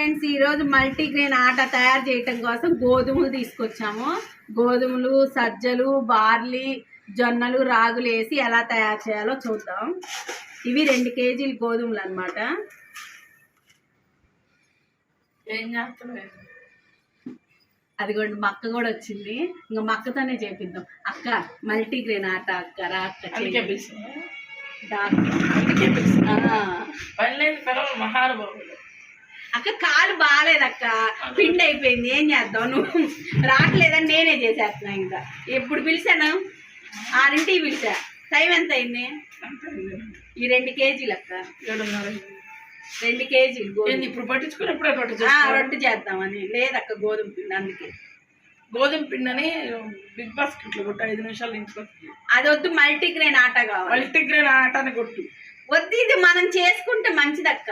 Friends ఈరోజు multigrain ఆట తయారు చేయటం కోసం గోధుమలు తీసుకొచ్చాము. గోధుమలు సజ్జలు బార్లీ జొన్నలు రాగులు వేసి ఎలా తయారు చేయాలో చూద్దాం. ఇవి రెండు కేజీలు గోధుమలు అనమాట అదిగోండి మక్క కూడా వచ్చింది. ఇంకా మక్కతోనే చేపిద్దాం. అక్క మల్టీగ్రెయిన్ ఆట అక్క రా అక్క మహానుభావులు. అక్క కాలు బాగాలేదక్క. పిండి అయిపోయింది ఏం చేద్దాం నువ్వు? రావట్లేదని నేనే చేసేస్తున్నా ఇంకా. ఎప్పుడు పిలిచాను? ఆరింటికి పిలిచా. టైం ఎంత అయింది? ఈ రెండు కేజీలు అక్క. రెండు కేజీలు గోధుమ. ఇప్పుడు పట్టించుకుని ఎప్పుడే రొట్టె చేద్దామని. లేదక్క గోధుమ పిండి అందుకే. గోధుమ పిండిని బిగ్ బాస్కెట్లో కొట్టు ఐదు నిమిషాలు ఇంచుకొచ్చి అది వద్దు మల్టీగ్రెయిన్ ఆట కావాలి. మల్టీగ్రెయిన్ ఆటాన్ని కొట్టు. వద్దు ఇది మనం చేసుకుంటే మంచిదక్క.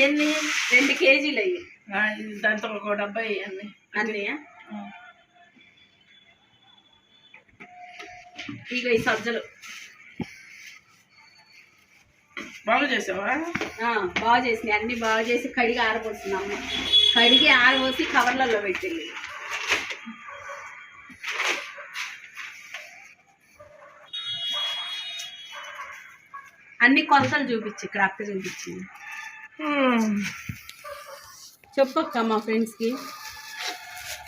ఎన్ని రెండు కేజీలు అయ్యి. దాంతో ఒక డబ్బా అన్నీ ఇక ఈ సజ్జలు. బాగా చేసావా? బాగా చేసినాయి. అన్ని బాగా చేసి కడిగి ఆరబోస్తున్నాము. కడిగి ఆరబోసి కవర్లలో పెట్టింది. అన్ని కొలతలు చూపించి ఇక్కడ అక్క చూపించింది చెప్పక్క మా ఫ్రెండ్స్కి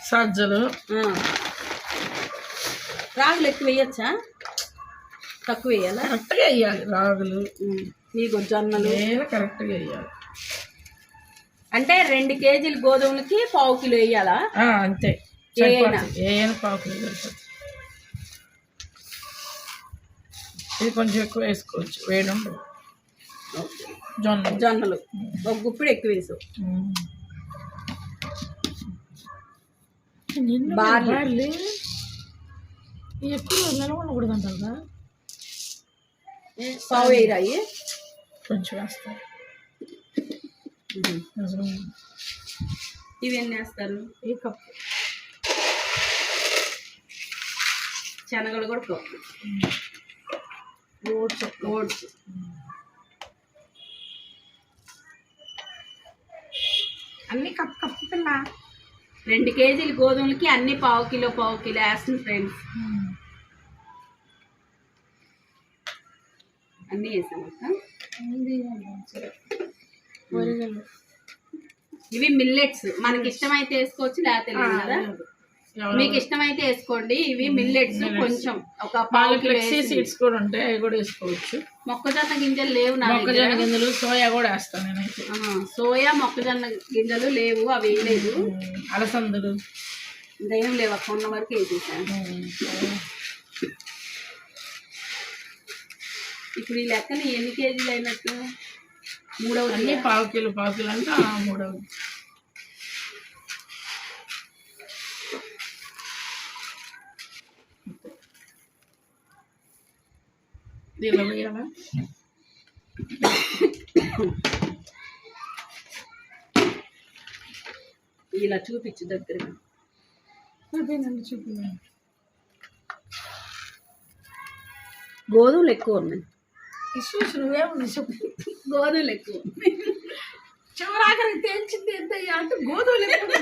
సజ్జలు. రాగులు ఎక్కువ వేయచ్చా? తక్కువ వేయాలా? కరెక్ట్గా వేయాలి రాగులు. ఉమ్, నీకు జొన్నలు. నేను కరెక్ట్గా వేయాలి. అంటే రెండు కేజీలు గోధుమలకి పావు కిలో వేయాలా? అంతే. ఏయైనా? సరిపోతుంది. ఏయైనా ఇది కొంచెం ఎక్కువ వేసుకోవచ్చు. వేడి ఉండదు జొన్న. జొన్నలు. ఒక గుప్పిడి ఎక్కువ వేసు బార్లీ. అంటారా పావు వేయరాయి. కొంచెం ఇవి ఎన్ని వేస్తారు? ఈ కప్పు. శనగలు కూడా కప్పు ఓట్స్ ఓట్స్ అన్ని కప్పు కప్పు పిల్ల. రెండు కేజీలు గోధుమలకి అన్ని పావు కిలో పావు కిలో వేస్తుంది ఫ్రెండ్స్. అన్నీ వేసాం అక్క. వరిగలు ఇవి మిల్లెట్స్ మనకి ఇష్టమైతే వేసుకోవచ్చు లేకపోతే లేదు కదా? మీకు ఇష్టమైతే వేసుకోండి. ఇవి మిల్లెట్స్ కొంచెం ఒక ఫ్లెక్సీ వేసి. సీడ్స్ కూడా ఉంటాయి అవి కూడా వేసుకోవచ్చు. మొక్కజొన్న గింజలు లేవు నా. మొక్కజొన్న గింజలు సోయా కూడా వేస్తాను సోయా మొక్కజొన్న గింజలు లేవు అవి వేయలేదు అలసందలు. దయ్యం లేవు అక్క ఉన్న వరకు వేసేసాను ఇప్పుడు ఈ లెక్కన ఎన్ని కేజీలు అయినట్టు? మూడవ పావు కిలో పావు కిలో అంటే మూడవ దీనిలో వేయాలా ఇలా చూపించు దగ్గర చూపించండి గోధుమలు ఎక్కువ ఉన్నాయి. ఇష్యూస్ నువ్వేమన్నా చెప్పు. గోధుమలు ఎక్కువ. చివరాఖరికి తేల్చింది ఎంత అంటే గోధుమలు ఎక్కువ.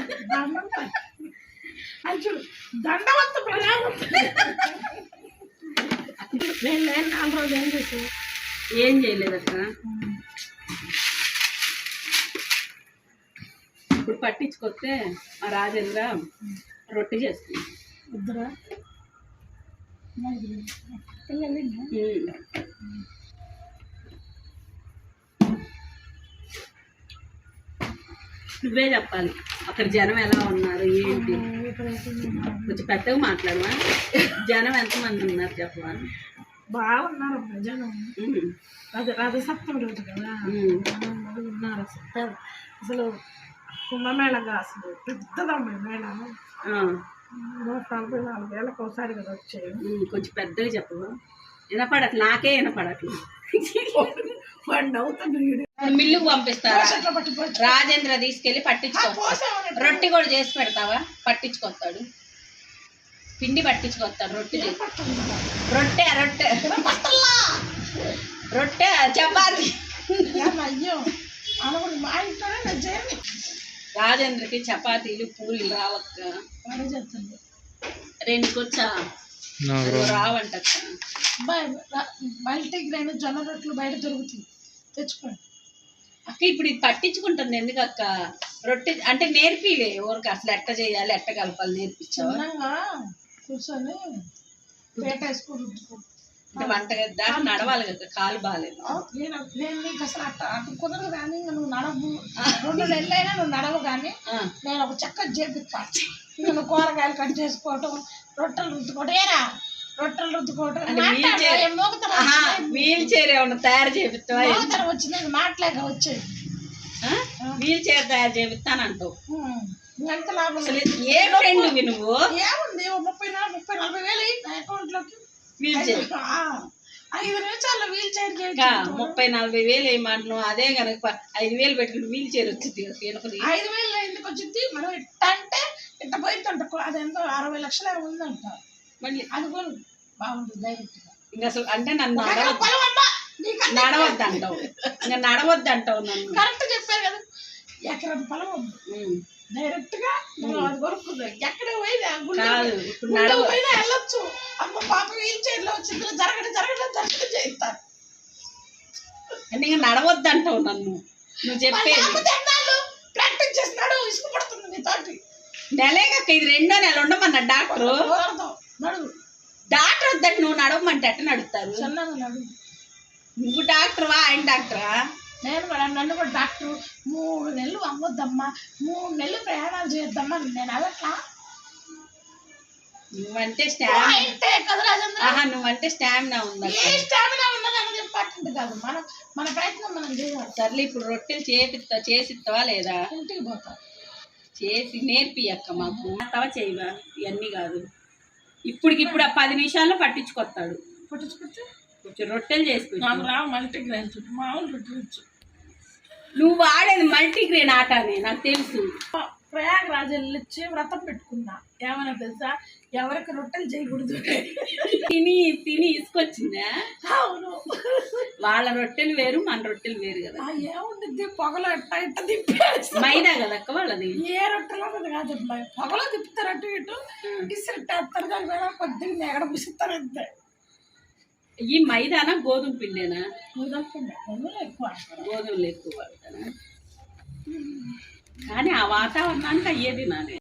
చూడు దండవంత ప్రయాణం నేను లేని నాలుగు రోజులు ఏం చేసావు ఏం చేయలేదు అక్క ఇప్పుడు పట్టించుకొస్తే మా రాజేంద్ర రొట్టె చేస్తుంది. నువ్వే చెప్పాలి అక్కడ జనం ఎలా ఉన్నారు ఏంటి? కొంచెం పెద్దగా మాట్లాడవా జనం ఎంతమంది ఉన్నారు చెప్పవా? బాగున్నారు జనం. అది రథసప్తమి రోజు కదా. ఉన్నారు అసలు. అసలు కుంభమేళగా అసలు. పెద్దదమ్మ మేళ. నూట నలభై నాలుగు వేలకు ఒకసారి కదా వచ్చాయి. కొంచెం పెద్దగా చెప్పవా? వినపడట్లే. నాకే వినపడట్లేదు మిల్లుకు పంపిస్తారా? రాజేంద్ర తీసుకెళ్ళి పట్టించుకొస్తాడు రొట్టె కూడా చేసి పెడతావా? పట్టించుకొస్తాడు. పిండి పట్టించుకొస్తాడు రొట్టె చేసి. రొట్టె రొట్టె. రొట్టె చపాతి. రాజేంద్రకి చపాతీలు పూలు రావక్క. రెండుకొచ్చా రావంటక్క. అబ్బాయి మల్టీగ్రెయిన్ జొన్న రొట్టెలు బయట దొరుకుతుంది. తెచ్చుకోండి. అక్క ఇప్పుడు ఇది పట్టించుకుంటుంది ఎందుకు అక్క? రొట్టె అంటే నేర్పిలే ఊరికి అసలు ఎట్ట చేయాలి ఎట్ట కలపాలి నేర్పించావా? కూర్చొని పేట వేసుకొని రుద్దుకో. అంటే వంటగది దాకా నడవాలి కదా కాలు బాగాలేదు. నేను నేను నీకు అసలు అట్ట అటు కుదరదు కానీ నువ్వు నడవు. రెండు నెలలైనా నువ్వు నడవు కానీ నేను ఒక చెక్క చేపిస్తాను నువ్వు కూరగాయలు కట్ చేసుకోవటం రొట్టెలు రుద్దుకోవటం ఏరా? రొట్టెలు రుద్దుకోవటం వీల్ చైర్. ఏమన్నా తయారు చేపిస్తావా మోగుతనం వచ్చింది. మాట్లాక వచ్చేది? వీల్ చైర్ తయారు చేపిస్తానంటావు. ఎంత లాభం ఏ ఫ్రెండ్ నువ్వు? ఏముంది ముప్పై నాలుగు ముప్పై నలభై వేలు అయ్యి నా అకౌంట్లోకి. Wheelchair. ఐదు నిమిషాల్లో వీల్ చైర్ ముప్పై నలభై వేలు వేయమంటున్నావు అదే కనుక ఐదు వేలు పెట్టుకుని వీల్ చైర్ వచ్చింది ఐదు వేలు ఎందుకు వచ్చింది? మనం ఇట్ట అంటే ఇట్ట పోయిందంట అదెంతో అరవై లక్షలు ఉందంట. మళ్ళీ అది కూడా బాగుంటుంది డైరెక్ట్గా ఇంకా అసలు అంటే నన్ను నడవద్దు అంటావు ఇంకా నడవద్దు అంటావు నన్ను. కరెక్ట్ చెప్పారు కదా. ఎకరం పొలం ఉమ్. డైరెక్ట్గా మనం అది కొనుక్కుందాం. ఎక్కడ పోయినా గుండె వెళ్ళొచ్చు. అమ్మ పాప వీల్ చైర్లో వచ్చింది. జరగడం జరగడం జరగడం చేయిస్తారు. అంటే ఇంకా నడవద్దు అంటావు నన్ను. నువ్వు చెప్పేది. ప్రాక్టీస్ చేస్తున్నాడు ఇసుకు పడుతుంది నీ తోటి. ఇది రెండో నెల ఉండమన్న డాక్టరు కుదరదు నడువు డాక్టర్ వద్దంటే నువ్వు నడవమంటే ఎట్ట నడుస్తారు? చిన్నగా నడువు నువ్వు డాక్టర్వా ఆయన డాక్టరా నేను కూడా నన్ను కూడా డాక్టర్. మూడు నెలలు అమ్మొద్దమ్మా మూడు నెలలు ప్రయాణాలు చేయొద్దమ్మా నేను అదట్లా నువ్వంటే స్టామినా. నువ్వంటే స్టామినా ఏ స్టామినా ఉన్నది అన్నది ఇంపార్టెంట్ కాదు. మన మన ప్రయత్నం మనం చేయాలి. సర్లే ఇప్పుడు రొట్టెలు చేపిస్తా చేసిస్తావా లేదా? ఇంటికి పోతాం. చేసి నేర్పి అక్క మాకు. తవ చేయవా? ఇవన్నీ కాదు. ఇప్పటికిప్పుడు ఆ పది నిమిషాల్లో పట్టించుకొస్తాడు. పుట్టించుకొచ్చు కొంచెం రొట్టెలు చేసి పెట్టు. నాకు రావు మల్టీ గ్రైన్స్ మామూలు పుట్టించు నువ్వు వాడేది మల్టీగ్రెయిన్ ఆటనే నాకు తెలుసు. ప్రయాగరాజ్ వెళ్ళొచ్చి వ్రతం పెట్టుకున్నా. ఏమైనా తెలుసా? ఎవరికి రొట్టెలు చేయకూడదు. తిని తిని ఇసుకొచ్చిందా అవును. వాళ్ళ రొట్టెలు వేరు మన రొట్టెలు వేరు కదా. ఆ ఏముండిద్ది? పొగలు ఎట్ట ఇట్ట తిప్పేసి. మైదా కదక్క వాళ్ళది? ఏ రొట్టెలో ఉన్నది కాదు పొగలో తిప్పుతారు అటు ఇటు. ఇసిరిట్టేస్తారు దాని మీద కొద్దిగా ఎక్కడ పుసిస్తారు అంతే. ఈ మైదానా గోధుమ పిండేనా? కుదరకుండా అందులో ఎక్కువ. అంటారు గోధుమలు ఎక్కువ వాడతానా కానీ ఆ వాతావరణానికి అయ్యేది నాది.